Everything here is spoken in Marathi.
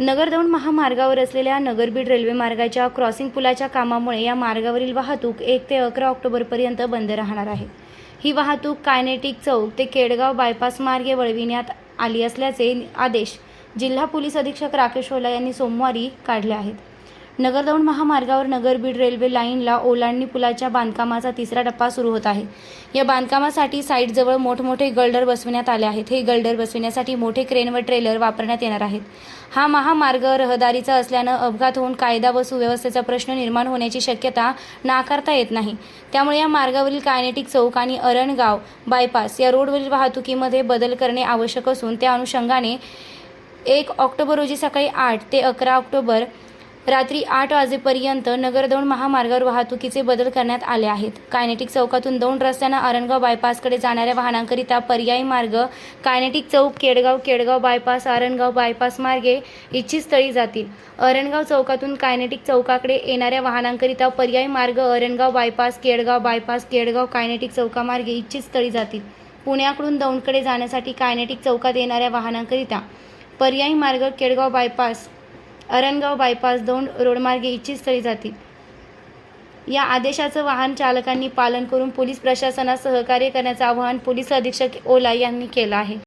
नगरदौंड महामार्गावर असलेल्या नगरबीड रेल्वे मार्गाच्या क्रॉसिंग पुलाच्या कामामुळे या मार्गावरील वाहतूक एक ते अकरा ऑक्टोबरपर्यंत बंद राहणार आहे. ही वाहतूक कायनेटिक चौक ते केडगाव बायपास मार्गे वळविण्यात आली असल्याचे आदेश जिल्हा पोलीस अधीक्षक राकेश ओला यांनी सोमवारी काढले आहेत. नगरदौंड महामार्गावर नगरबीड रेल्वे लाईनला ओलांडणी पुलाच्या बांधकामाचा तिसरा टप्पा सुरू होत आहे. या बांधकामासाठी साईटजवळ मोठमोठे गल्डर बसविण्यात आले आहेत. हे गल्डर बसविण्यासाठी मोठे क्रेन व ट्रेलर वापरण्यात येणार आहेत. हा महामार्ग रहदारीचा असल्यानं अपघात होऊन कायदा व सुव्यवस्थेचा प्रश्न निर्माण होण्याची शक्यता नाकारता येत नाही. त्यामुळे या मार्गावरील कायनेटिक चौक आणि अरणगाव बायपास या रोडवरील वाहतुकीमध्ये बदल करणे आवश्यक असून त्या अनुषंगाने एक ऑक्टोबर रोजी सकाळी आठ ते अकरा ऑक्टोबर रात्री आठ वाजेपर्यंत नगरदौंड महामार्गावर वाहतुकीचे बदल करण्यात आले आहेत. कायनेटिक चौकातून दौंड रस्त्यानं आरणगाव बायपासकडे जाणाऱ्या वाहनांकरिता पर्यायी मार्ग कायनेटिक चौक केडगाव केडगाव बायपास आरणगाव बायपास मार्गे इच्छित स्थळी जातील. अरणगाव चौकातून कायनेटिक चौकाकडे येणाऱ्या वाहनांकरिता पर्यायी मार्ग Arangaon bypass Kedgaon bypass Kedgaon kinetic चौकामार्गे इच्छित स्थळी जातील. पुण्याकडून दौंडकडे जाण्यासाठी कायनेटिक चौकात येणाऱ्या वाहनांकरिता पर्यायी मार्ग केडगाव बायपास अरणगाव बायपास दौंड रोडमार्गे इच्छित स्थळी जातील. या आदेशाचं वाहन चालकांनी पालन करून पोलीस प्रशासनास सहकार्य करण्याचं आवाहन पोलीस अधीक्षक ओला यांनी केलं आहे.